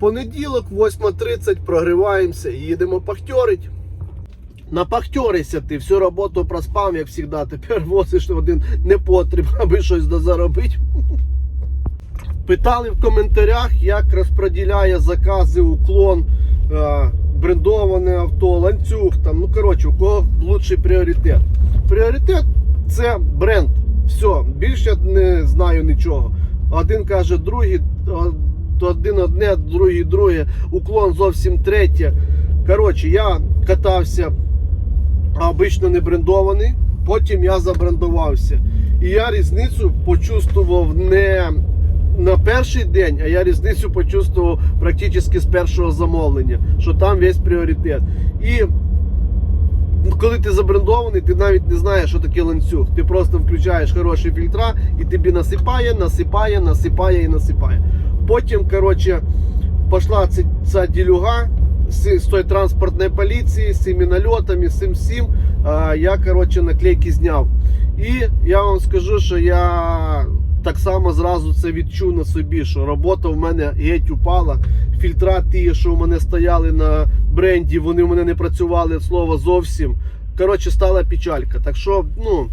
Понеділок, 8.30, прогріваємося і їдемо пахтьорить. Напахтьорися ти, всю роботу проспав, як завжди. Тепер возиш один непотріб, аби щось дозаробити. Питали в коментарях, як розподіляє закази уклон, е, брендоване авто, ланцюг. Там, ну коротше, у кого лучший пріоритет. Пріоритет це бренд. Все, більше не знаю нічого. Один каже, другий, о- один одне, другий друге, уклон зовсім третє. Коротше, я катався обично не брендований, потім я забрендувався. І я різницю почувствував не на перший день, а я різницю почувствував практично з першого замовлення, що там весь пріоритет. І коли ти забрендований, ти навіть не знаєш, що таке ланцюг. Ти просто включаєш хороші фільтра і тобі насипає, насипає, насипає і насипає. Потім, коротше, пішла ця, ця ділюга з, з тої транспортної поліції, з цими нальотами, з цим всім. Я, коротше, наклейки зняв. І я вам скажу, що я так само зразу це відчув на собі, що робота в мене геть упала. Фільтра ті, що в мене стояли на бренді, вони в мене не працювали від слова зовсім. Коротше, стала печалька. Так що, ну,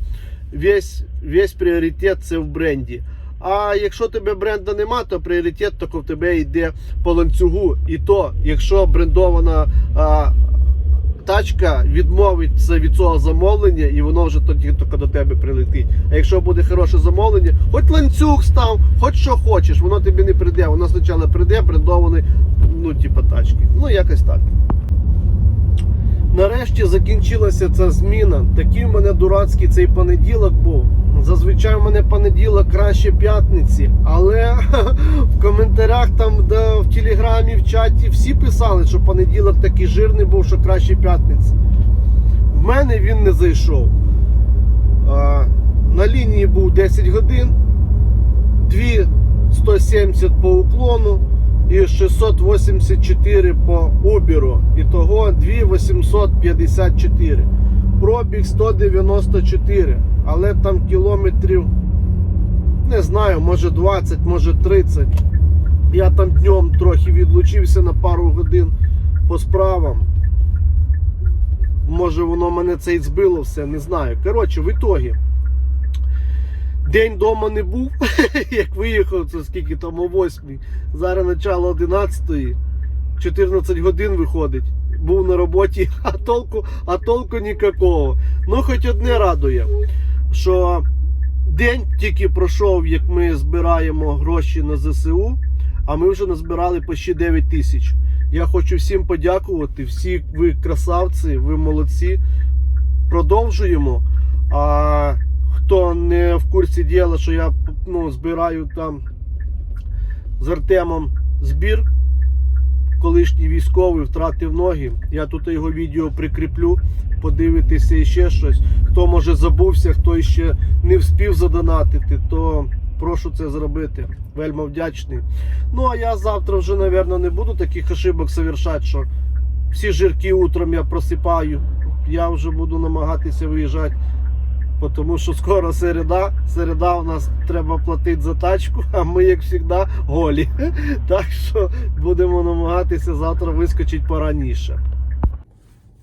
весь, весь пріоритет це в бренді. А якщо тебе бренда нема, то пріоритет тільки в тебе йде по ланцюгу. І то, якщо брендована а, тачка відмовиться від цього замовлення, і воно вже тоді тільки до тебе прилетить. А якщо буде хороше замовлення, хоч ланцюг став, хоч що хочеш, воно тобі не прийде. Воно спочатку прийде брендований, ну, типа тачки. Ну, якось так. Нарешті закінчилася ця зміна. Такий в мене дурацький цей понеділок був. Зазвичай в мене понеділок краще п'ятниці. Але в коментарях там де, в телеграмі, в чаті всі писали, що понеділок такий жирний був, що краще п'ятниці. В мене він не зайшов. На лінії був 10 годин, 2 170 по уклону і 684 по Уберу. Ітого 2854. Пробіг 194, але там кілометрів не знаю, може 20, може 30. Я там днем трохи відлучився на пару годин по справам. Може воно мене це і збило все, не знаю. Коротше, в ітогі. День вдома не був, як виїхав, це скільки там о 8. Зараз начало 11, 14 годин виходить. Був на роботі, а толку, а толку ніякого. Ну, хоч одне радує, що день тільки пройшов, як ми збираємо гроші на ЗСУ, а ми вже назбирали почти 9 тисяч. Я хочу всім подякувати. Всі ви красавці, ви молодці. Продовжуємо. А хто не в курсі діла, що я ну, збираю там з Артемом збір. Колишній військовий втратив ноги. Я тут його відео прикріплю. Подивитися і ще щось. Хто може забувся, хто ще не вспів задонатити, то прошу це зробити. Вельми вдячний. Ну а я завтра вже, мабуть, не буду таких ошибок совершати, що всі жирки утром я просипаю. Я вже буду намагатися виїжджати тому що скоро середа. Середа у нас треба платити за тачку, а ми, як завжди, голі. Так що будемо намагатися завтра вискочити пораніше.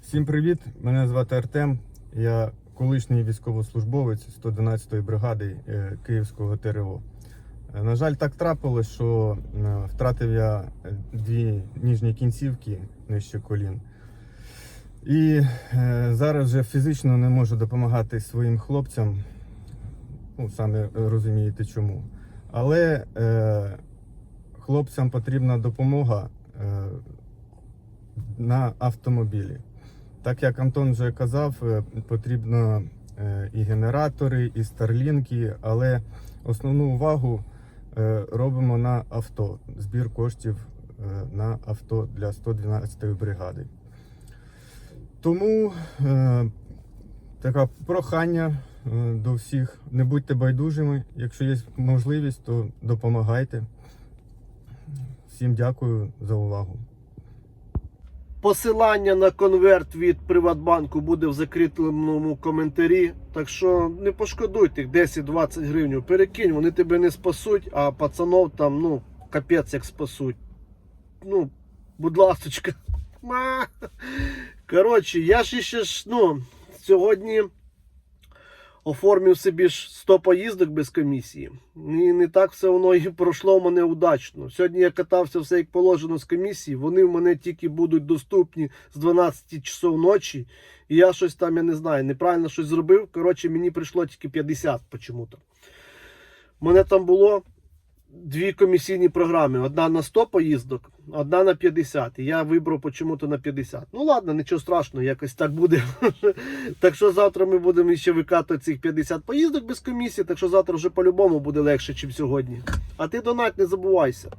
Всім привіт! Мене звати Артем. Я колишній військовослужбовець 111-ї бригади е, Київського ТРО. Е, На жаль, так трапилось, що е, втратив я дві ніжні кінцівки нижче колін. І е, зараз вже фізично не можу допомагати своїм хлопцям. Ну, самі розумієте чому. Але е, хлопцям потрібна допомога е, на автомобілі. Так як Антон вже казав, е, потрібно е, і генератори, і старлінки, але основну увагу е, робимо на авто, збір коштів е, на авто для 112-ї бригади. Тому е, таке прохання е, до всіх. Не будьте байдужими. Якщо є можливість, то допомагайте. Всім дякую за увагу. Посилання на конверт від Приватбанку буде в закритому коментарі. Так що не пошкодуй тих 10-20 гривень. Перекинь, вони тебе не спасуть, а пацанов там, ну, капець як спасуть. ну, будь ласочка. Коротше, я ж ще ж, ну, сьогодні оформив собі ж 100 поїздок без комісії. І не так все воно і пройшло в мене удачно. Сьогодні я катався все як положено з комісії. Вони в мене тільки будуть доступні з 12 часов ночі. І я щось там, я не знаю, неправильно щось зробив. Коротше, мені прийшло тільки 50 почему-то. У мене там було дві комісійні програми: одна на 100 поїздок, одна на 50. І я вибрав почему-то на 50. Ну ладно, нічого страшного, якось так буде. так що завтра ми будемо ще викатувати цих 50 поїздок без комісії. Так що завтра вже по-любому буде легше, ніж сьогодні. А ти донать не забувайся.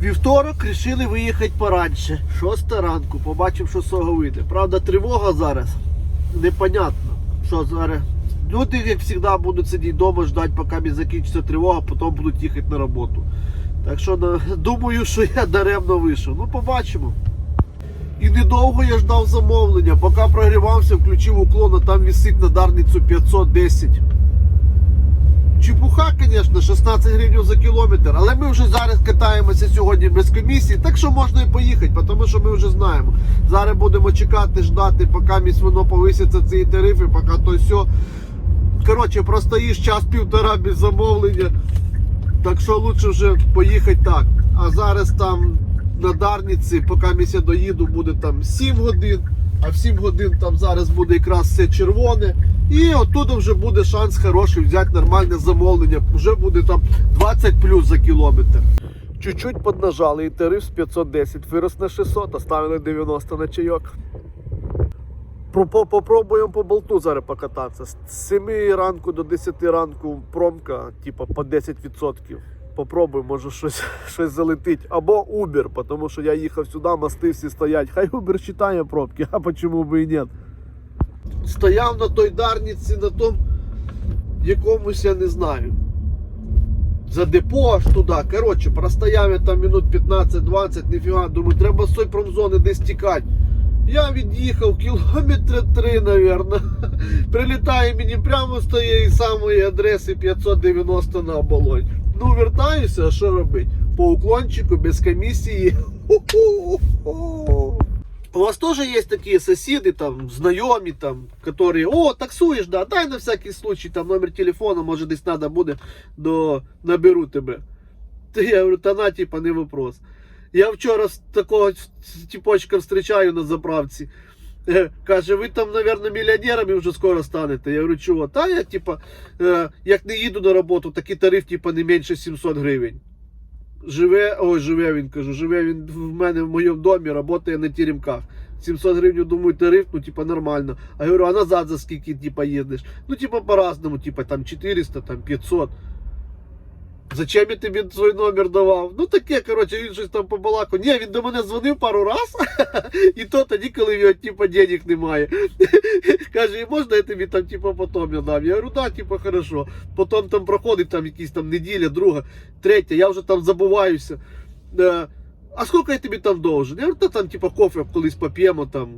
Вівторок рішили виїхати пораньше. Шоста ранку, побачимо, що з цього вийде. Правда, тривога зараз. Непонятно, що зараз. Люди, як завжди, будуть сидіти вдома, ждати, поки мені закінчиться тривога, потім будуть їхати на роботу. Так що думаю, що я даремно вийшов. Ну, побачимо. І недовго я ждав замовлення. Поки прогрівався, включив уклон, а там висить на дарницю 510. Чепуха, звісно, 16 гривень за кілометр, але ми вже зараз катаємося сьогодні без комісії, так що можна і поїхати, тому що ми вже знаємо. Зараз будемо чекати, ждати, поки місь воно повисяться ці тарифи, поки то все. Коротше, простоїш час-півтора без замовлення. Так що лучше вже поїхати так. А зараз там на Дарниці, поки місь я доїду, буде там 7 годин, а в 7 годин там зараз буде якраз все червоне. І оттуда вже буде шанс хороший взяти нормальне замовлення. Вже буде там 20 плюс за кілометр. Чуть-чуть поднажали і тариф з 510 вирос на 600, оставили 90 на чайок. Про- по- Попробуємо по болту зараз покататися. З 7 ранку до 10 ранку промка, типа по 10%. Попробуй, може щось, щось залетить. Або Uber, тому що я їхав сюди, мости всі стоять. Хай Uber читає пробки, а чому би і ні. Стояв на той дарниці, на том якомусь, я не знаю. За депо аж туди. Коротше, простояв я там минут 15-20, ніфіга, думаю, треба з цієї промзони десь тікати. Я від'їхав кілометри три, навірно. Прилітає мені прямо з тієї самої адреси 590 на оболонь. Ну, вертаюся, а що робити? По уклончику, без комісії. У вас тоже есть такие соседи, там, знайомі, там, которые, о, таксуєш, да, дай на всякий случай, там, номер телефона, може десь надо буде, до, наберу тебе. Та я говорю, та на, типа, не вопрос. Я вчора такого типочка встречаю на заправці. Е, Каже, ви там, мабуть, мільйонерами вже скоро станете. Я говорю, чого? Та я, типа, е, як не їду на роботу, такий тариф, типа, не менше 700 гривень. Живе, ой, живе він, кажу, живе він в мене в моєму домі, працює на теремках. 700 гривень, думаю, тариф, ну, типа, нормально. А я говорю, а назад за скільки, типа, їздиш? Ну, типа, по-разному, типа, там 400, там 500. Зачем я тобі свій номер давав? Ну таке, коротше, він щось там побалакав. Ні, він до мене дзвонив пару раз, і то тоді, коли його типа денег немає. Каже, можна я тобі там, типа, потім я дам? Я говорю, да, типа, хорошо. Потім там проходить там якісь там неділя, друга, третя, я вже там забуваюся. Е, А скільки я тобі там должен? Я говорю, та там, типа, кофе колись поп'ємо там.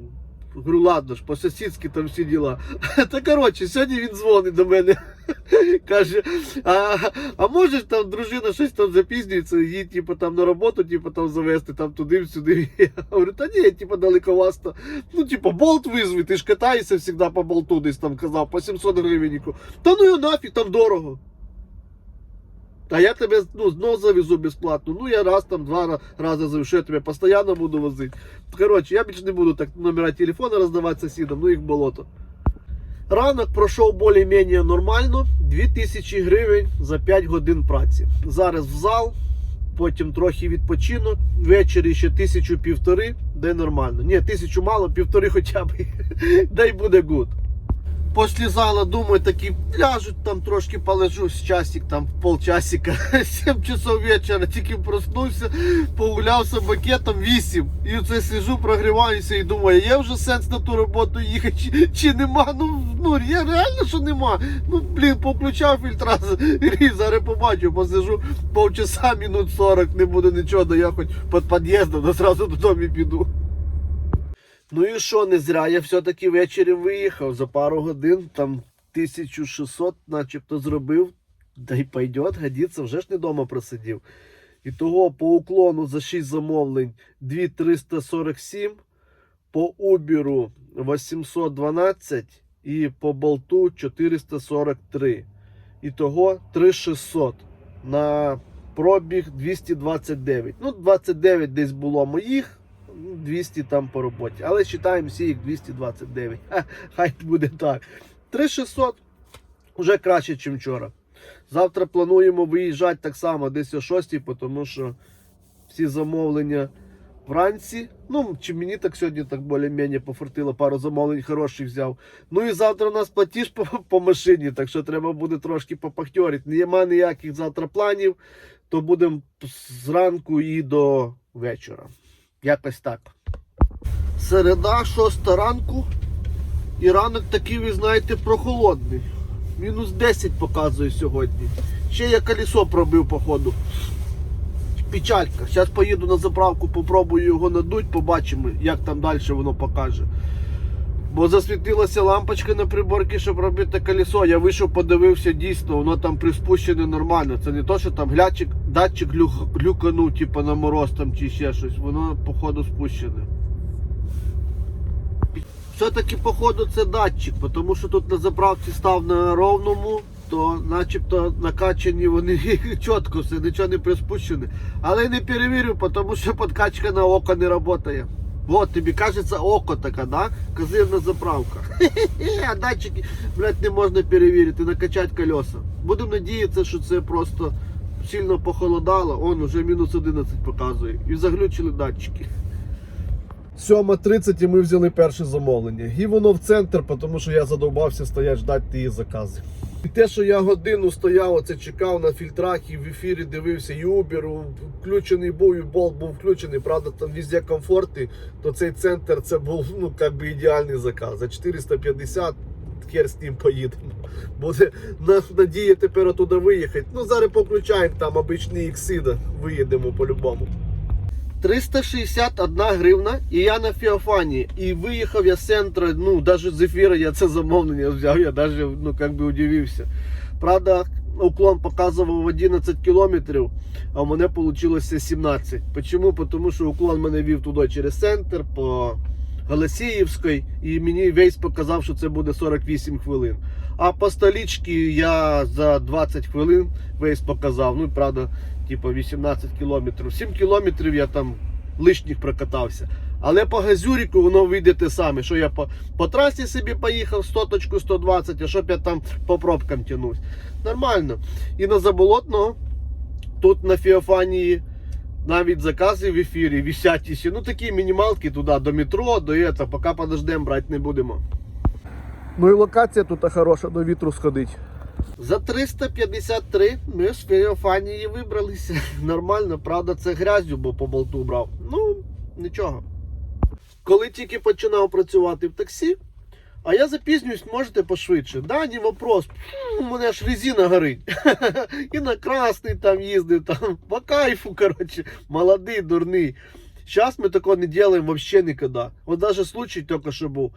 Говорю, ладно ж, по-сусідськи там всі діла. Та коротше, сьогодні він дзвонить до мене. Каже, а, а можеш там дружина щось там запізнюється, її типу там на роботу, типу там завести там туди-сюди. Я говорю, та ні, типу далековасто. Ну, типу, болт визви, ти ж катаєшся завжди по болту, десь там казав, по 700 гривень. Та ну і нафіг, там дорого. А я тебе ну, знов завезу безплатно. Ну я раз там, два рази завезу, я тебе постійно буду возити. Коротше, я більше не буду так номера телефона роздавати сусідам, ну їх болото. Ранок пройшов більш-менш нормально. 2000 гривень за 5 годин праці. Зараз в зал, потім трохи відпочинок. Ввечері ще тисячу півтори, де нормально. Ні, тисячу мало, півтори хоча б. Дай буде гуд. Після зала, думаю, такі ляжуть там трошки полежу з часик, там полчасика, 7 часов вечора, тільки проснувся, погуляв з бакетом 8. І оце сижу, прогріваюся і думаю, є вже сенс на ту роботу їхати, чи, чи нема. Ну, ну я реально, що нема. Ну, блін, поключав фільтра, і зараз побачу, посижу полчаса, минут 40, не буде нічого, да я хоч під під'їздом, зразу додому піду. Ну і що, не зря я все-таки ввечері виїхав за пару годин, там 1600 начебто зробив. Да й пойдет, годиться, вже ж не вдома просидів. І того по уклону за 6 замовлень 2347, по Убіру 812 і по болту 443. І того 3600 на пробіг 229. Ну, 29 десь було моїх, 200 там по роботі. Але вважаємо всі їх 229. Ха, хай буде так. 3600 вже краще, ніж вчора. Завтра плануємо виїжджати так само десь о 6, тому що всі замовлення вранці. Ну, чи мені так сьогодні так більш-менш пофартило, пару замовлень хороших взяв. Ну і завтра у нас платіж по, по машині, так що треба буде трошки попахтьорити. Нема ніяких завтра планів, то будемо зранку і до вечора. Якось так. Середа, 6 ранку. І ранок такий, ви знаєте, прохолодний. Мінус 10 показує сьогодні. Ще я колесо пробив, походу. Печалька. Зараз поїду на заправку, попробую його надуть, побачимо, як там далі воно покаже. Бо засвітилася лампочка на приборці, щоб робити колесо. Я вийшов, подивився, дійсно, воно там приспущене нормально. Це не то, що там глячик, датчик глюканув, типу на мороз там чи ще щось. Воно, походу, спущене. Все-таки, походу, це датчик, тому що тут на заправці став на ровному, то начебто накачані вони чітко все, нічого не приспущене. Але не перевірю, тому що подкачка на око не працює. Вот, тобі кажеться око така, да? Казирна заправка. Хе-хе, А датчики, блядь, не можна перевірити, накачати колеса. Будемо надіятися, що це просто сильно похолодало. Он уже мінус 11 показує. І заглючили датчики. 7.30 і ми взяли перше замовлення. І воно в центр, тому що я задовбався стояти ждати ті закази. І те, що я годину стояв, оце чекав на фільтрах і в ефірі дивився, і Uber включений був, і болт був включений. Правда, там везде комфорти, то цей центр це був ну, як би ідеальний заказ. За 450 хер з ним поїдемо. Буде надія тепер оттуда виїхати. Ну, зараз поключаємо там обичний іксида, виїдемо по-любому. 361 гривна, і я на Феофані. І виїхав я з центру, ну, навіть з ефіру я це замовлення взяв, я навіть, ну, как би удивився. Правда, уклон показував 11 кілометрів, а у мене вийшло 17. Чому? Тому що уклон мене вів туди через центр по Галасіївській, і мені весь показав, що це буде 48 хвилин. А по столічці я за 20 хвилин весь показав. Ну, правда, типу 18 кілометрів. 7 кілометрів я там лишніх прокатався. Але по газюріку воно вийде те саме, що я по, по трасі собі поїхав 100-120, а щоб я там по пробкам тянусь. Нормально. І на заболотного тут на Феофанії навіть закази в ефірі висять іще. Ну такі мінімалки туди, до метро, до этого, поки подождемо, брати не будемо. Ну і локація тут хороша, до вітру сходить. За 353 ми з Феофанії вибралися. Нормально, правда, це грязю, бо по болту брав. Ну, нічого. Коли тільки починав працювати в таксі, а я запізнююсь, можете пошвидше. Да, не вопрос. У мене ж резина горить. І на красний там їздив, там по кайфу, коротше, молодий, дурний. Зараз ми такого не робимо взагалі ніколи. От навіть случай тільки що був.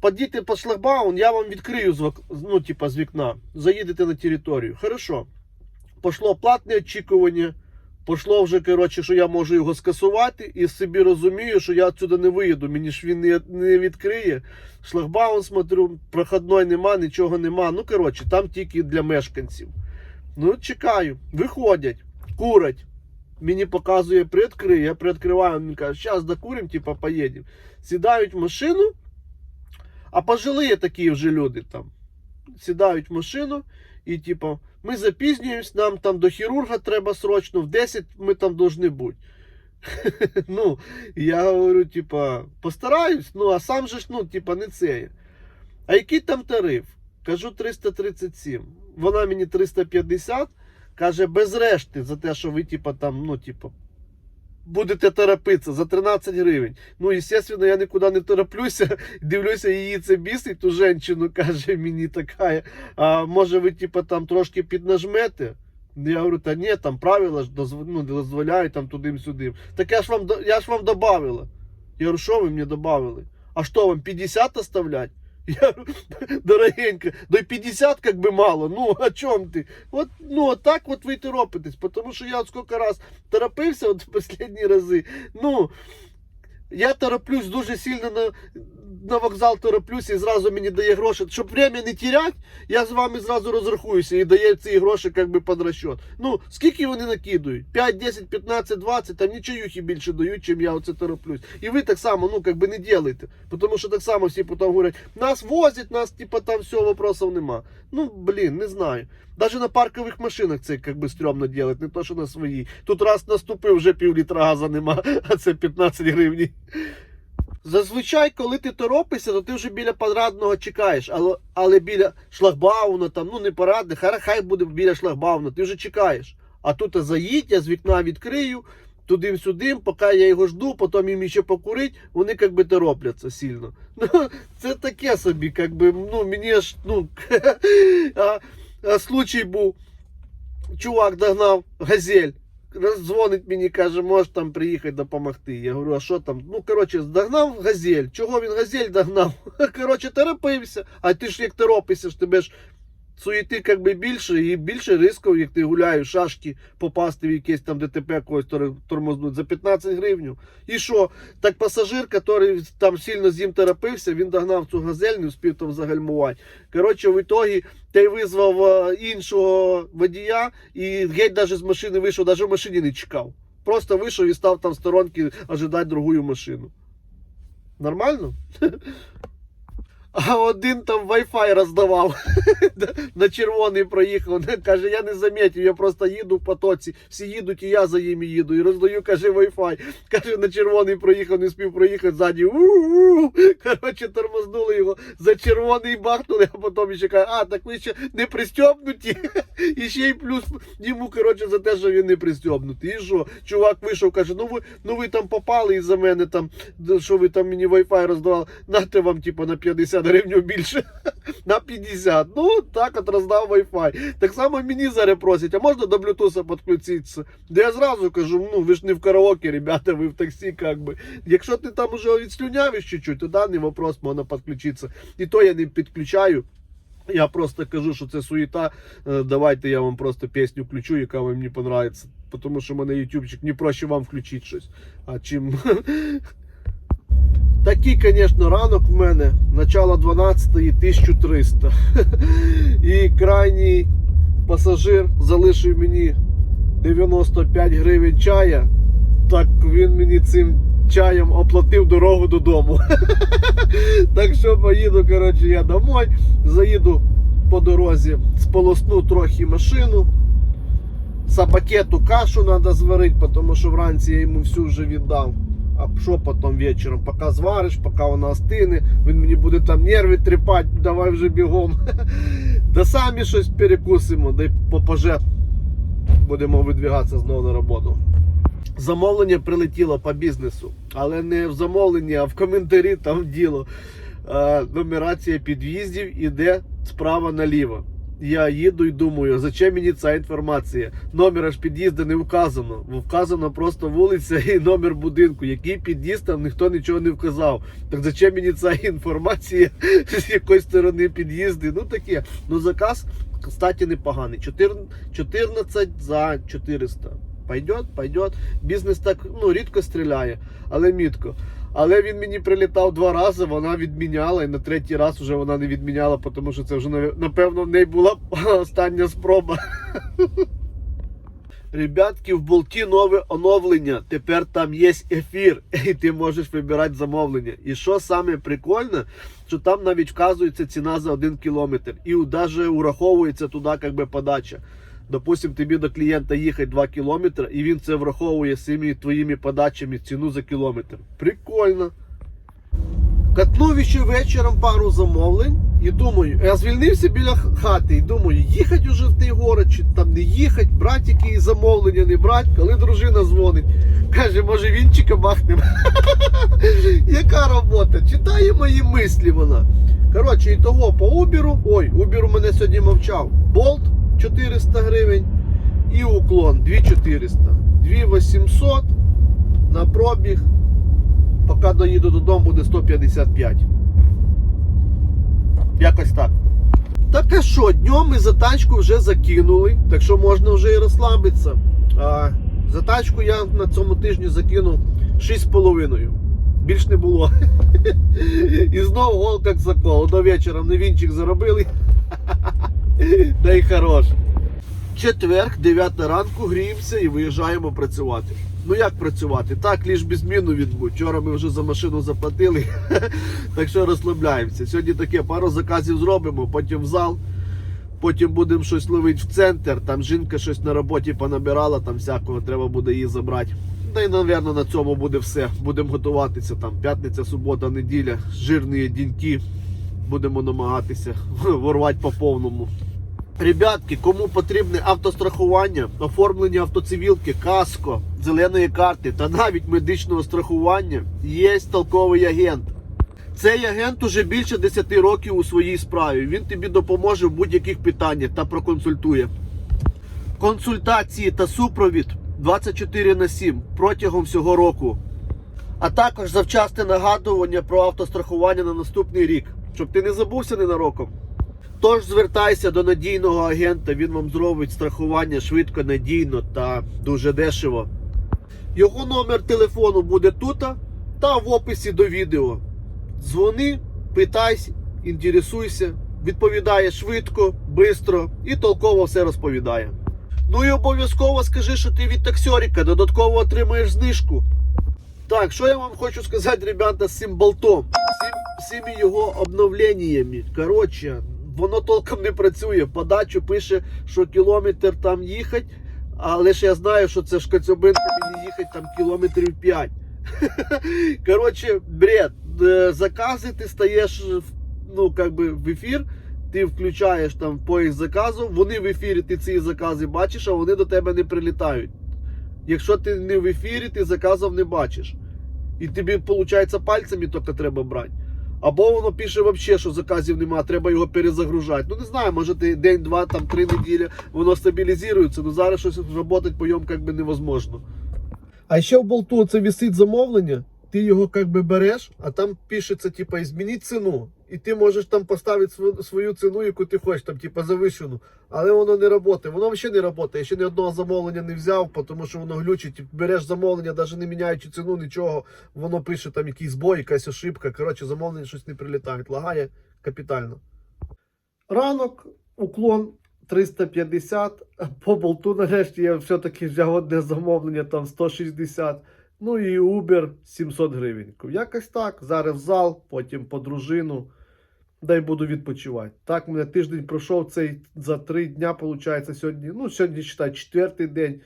Подійте по шлагбаун, я вам відкрию з, ну, типа, з вікна. Заїдете на територію. Хорошо. Пошло платне очікування. Пошло вже, коротше, що я можу його скасувати, і собі розумію, що я отсюди не виїду. Мені ж він не, не відкриє. Шлагбаун смотрю, проходної нема, нічого нема. Ну, коротше, там тільки для мешканців. Ну, чекаю. Виходять, курять. Мені показує, приоткрий, я приоткриваю, він каже, зараз докурим, типа, поїдемо. Сідають в машину, а пожилі такі вже люди там. Сідають в машину і, типа, ми запізнюємось, нам там до хірурга треба срочно, в 10 ми там повинні бути. ну, я говорю, типа, постараюсь, ну, а сам же ж, ну, типа, не це. А який там тариф? Кажу 337. Вона мені 350, каже, без решти за те, що ви, типа, там, ну, типа, будете торопитися за 13 гривень. Ну, естественно, я нікуди не тороплюся. Дивлюся, її це бісить, ту женщину каже мені така. А може ви, типа, там трошки піднажмете? Я говорю, та ні, там правила ж ну, дозволяють там туди-сюди. Так я ж вам, я ж вам добавила. Я говорю, що ви мені добавили? А що вам 50 оставлять? Я дорогенько, до 50 как бы мало. Ну, о чем ты? Вот, ну, от так вот ви торопитесь. Потому что я сколько раз торопился вот в последние разы. Ну, я тороплюсь дуже сильно на, на вокзал тороплюсь і зразу мені дає гроші. Щоб время не терять, я з вами зразу розрахуюся і дає ці гроші как би під розчет. Ну, скільки вони накидують? 5, 10, 15, 20, там нічоюхи більше дають, чим я оце тороплюсь. І ви так само, ну, как би не делайте. Тому що так само всі потім говорять, нас возять, нас, типа, там все, вопросов нема. Ну, блін, не знаю. Даже на паркових машинах це как би стрьомно делать, не то, що на своїй. Тут раз наступив, вже пів літра газу нема, а це 15 гривень. Зазвичай, коли ти торопишся, то ти вже біля парадного чекаєш, але, але біля шлагбауна, там, ну не парадне, хай, хай буде біля шлагбауна, ти вже чекаєш. А тут заїдь, я з вікна відкрию, туди-сюди, поки я його жду, потім їм ще покурить, вони як би торопляться сильно. Ну, це таке собі, як би, ну, мені аж, ну, случай був, чувак догнав газель. Дзвонить мені, каже, можеш там приїхати допомогти. Я говорю, а що там? Ну, коротше, догнав газель. Чого він газель догнав? Коротше, торопився. А ти ж як торопишся, ж тебе ж суєти як би більше і більше ризиків, як ти гуляєш, шашки попасти в якесь там ДТП когось тор- тормознуть за 15 гривень. І що? Так пасажир, який там сильно з ним торопився, він догнав цю газель, не встиг там загальмувати. Коротше, в ітогі той визвав е, іншого водія і геть навіть з машини вийшов, навіть в машині не чекав. Просто вийшов і став там в сторонки ожидати другу машину. Нормально? А один там Wi-Fi роздавав. На червоний проїхав. Каже, я не замітив, я просто їду в потоці. Всі їдуть, і я за ними їду. І роздаю, каже, Wi-Fi. Каже, на червоний проїхав, не спів проїхати ззаді. Коротше, тормознули його. За червоний бахнули, а потім ще каже, а, так ви ще не пристьобнуті. І ще й плюс йому, коротше, за те, що він не пристьобнутий. І що? Чувак вийшов, каже, ну ви, ну ви там попали із-за мене, там, що ви там мені Wi-Fi роздавали. Нате вам, типу, на 50 гривень більше. На 50. Ну, так от роздав Wi-Fi. Так само мені зараз просять, а можна до Bluetooth підключитися? Де я зразу кажу, ну ви ж не в караоке, ребята, ви в таксі, как би. Якщо ти там уже відслюнявиш чуть-чуть, то даний вопрос можна підключитися. І то я не підключаю. Я просто кажу, що це суєта. Е, Давайте я вам просто пісню включу, яка вам мені подобається. Тому що в мене ютубчик не проще вам включити щось. А чим. Такий, звісно, ранок в мене. Начало 12 1300. І крайній пасажир залишив мені 95 гривень чая. Так він мені цим чаєм оплатив дорогу додому. Так що поїду, коротше, я домой, заїду по дорозі, сполосну трохи машину. Сабакету кашу треба зварити, тому що вранці я йому всю вже віддав. А що потім вечором? Поки звариш, поки вона остине, він мені буде там нерви тріпати, давай вже бігом. Да самі щось перекусимо, да й попоже будемо видвігатися знову на роботу. Замовлення прилетіло по бізнесу, але не в замовленні, а в коментарі там діло. Е, нумерація під'їздів іде справа наліво. Я їду і думаю, зачем мені ця інформація? Номера ж під'їзду не вказано. Вказано просто вулиця і номер будинку. Який під'їзд там ніхто нічого не вказав. Так зачем мені ця інформація з якої сторони під'їзди? Ну таке. Ну заказ, кстати, непоганий. 14 14 за 400. Пойдет, пойдет. Бізнес так ну, рідко стріляє, але мітко. Але він мені прилітав два рази, вона відміняла, і на третій раз вже вона не відміняла, тому що це вже напевно в неї була остання спроба. Ребятки, в болті нове оновлення. Тепер там є ефір, і ти можеш вибирати замовлення. І що саме прикольне, що там навіть вказується ціна за один кілометр. І навіть ураховується туди як би подача. Допустим, тобі до клієнта їхати 2 кілометри, і він це враховує цими твоїми подачами ціну за кілометр. Прикольно. Катнув ще вечором пару замовлень і думаю, я звільнився біля хати і думаю, їхати вже в той город, чи там не їхати, брати якісь замовлення, не брати, коли дружина дзвонить. Каже, може вінчика бахнемо. Яка робота? Читає мої мислі вона. Коротше, і того по Uber, ой, Uber у мене сьогодні мовчав. Болт 400 гривень і уклон 2400. 2800 на пробіг. Поки доїду додому буде 155. Якось так. Так а що, днем ми за тачку вже закинули, так що можна вже і розслабитися. А, за тачку я на цьому тижні закинув 6,5. Більш не було. І знову гол як закол. До вечора на вінчик заробили. Да й хорош. Четверг, 9 ранку, гріємося і виїжджаємо працювати. Ну як працювати? Так, ліж без зміну відбудь. Вчора ми вже за машину заплатили, так що розслабляємося. Сьогодні таке пару заказів зробимо, потім в зал, потім будемо щось ловити в центр. Там жінка щось на роботі понабирала, там всякого треба буде її забрати. Та й, напевно, на цьому буде все. Будемо готуватися там. П'ятниця, субота, неділя, жирні діньки. Будемо намагатися ворвати по повному. Ребятки, кому потрібне автострахування, оформлення автоцивілки, каско, зеленої карти та навіть медичного страхування, є толковий агент. Цей агент уже більше 10 років у своїй справі. Він тобі допоможе в будь-яких питаннях та проконсультує. Консультації та супровід 24 на 7 протягом всього року. А також завчасне нагадування про автострахування на наступний рік, щоб ти не забувся ненароком. Тож звертайся до надійного агента, він вам зробить страхування швидко, надійно та дуже дешево. Його номер телефону буде тут та в описі до відео. Дзвони, питайся, інтересуйся, відповідає швидко, швидко і толково все розповідає. Ну і обов'язково скажи, що ти від таксьоріка додатково отримаєш знижку. Так, що я вам хочу сказати, ребята, з цим болтом, з цим- всіми його обновленнями. Коротше, воно толком не працює. Подачу пише, що кілометр там їхать, але ж я знаю, що це ж Коцюбинка мені їхать там кілометрів 5. Коротше, бред. Е, Закази ти стаєш ну, как би в ефір, ти включаєш там поїзд заказу, вони в ефірі ти ці закази бачиш, а вони до тебе не прилітають. Якщо ти не в ефірі, ти заказів не бачиш. І тобі, виходить, пальцями тільки треба брати. Або воно пише взагалі, що заказів немає, треба його перезагружати. Ну не знаю, може ти день, два, там три неділі, воно стабілізується, але зараз щось роботи по йому як невозможно. А ще в болту це висить замовлення, ти його як береш, а там пишеться, типу, змініть ціну. І ти можеш там поставити свою, ціну, яку ти хочеш, там, типа, завищену. Але воно не працює. Воно взагалі не працює. Я ще ні одного замовлення не взяв, тому що воно глючить. Береш замовлення, навіть не міняючи ціну, нічого. Воно пише там якийсь збой, якась ошибка. Коротше, замовлення щось не прилітають. Лагає капітально. Ранок, уклон 350. По болту нарешті я все-таки взяв одне замовлення, там 160. Ну і Uber 700 гривень. Якось так. Зараз в зал, потім по дружину. Дай буду відпочивати. Так, у мене тиждень пройшов цей за три дня, виходить, сьогодні. Ну, сьогодні читай, четвертий день.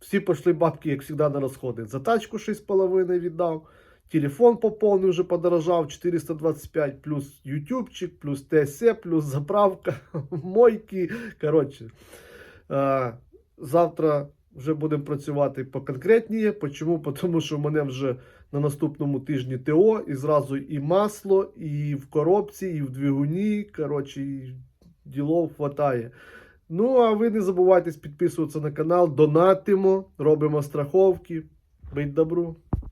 Всі пішли бабки, як завжди, на розходи. За тачку 6,5 віддав. Телефон поповнив, вже подорожав 425, плюс ютубчик, плюс ТСЕ, плюс заправка, мойки. Коротше, завтра вже будемо працювати по конкретніше. Почому? Тому що в мене вже на наступному тижні ТО, і зразу і масло, і в коробці, і в двигуні. Коротше, і ділов хватає. Ну, а ви не забувайте підписуватися на канал, донатимо, робимо страховки. Бить добру!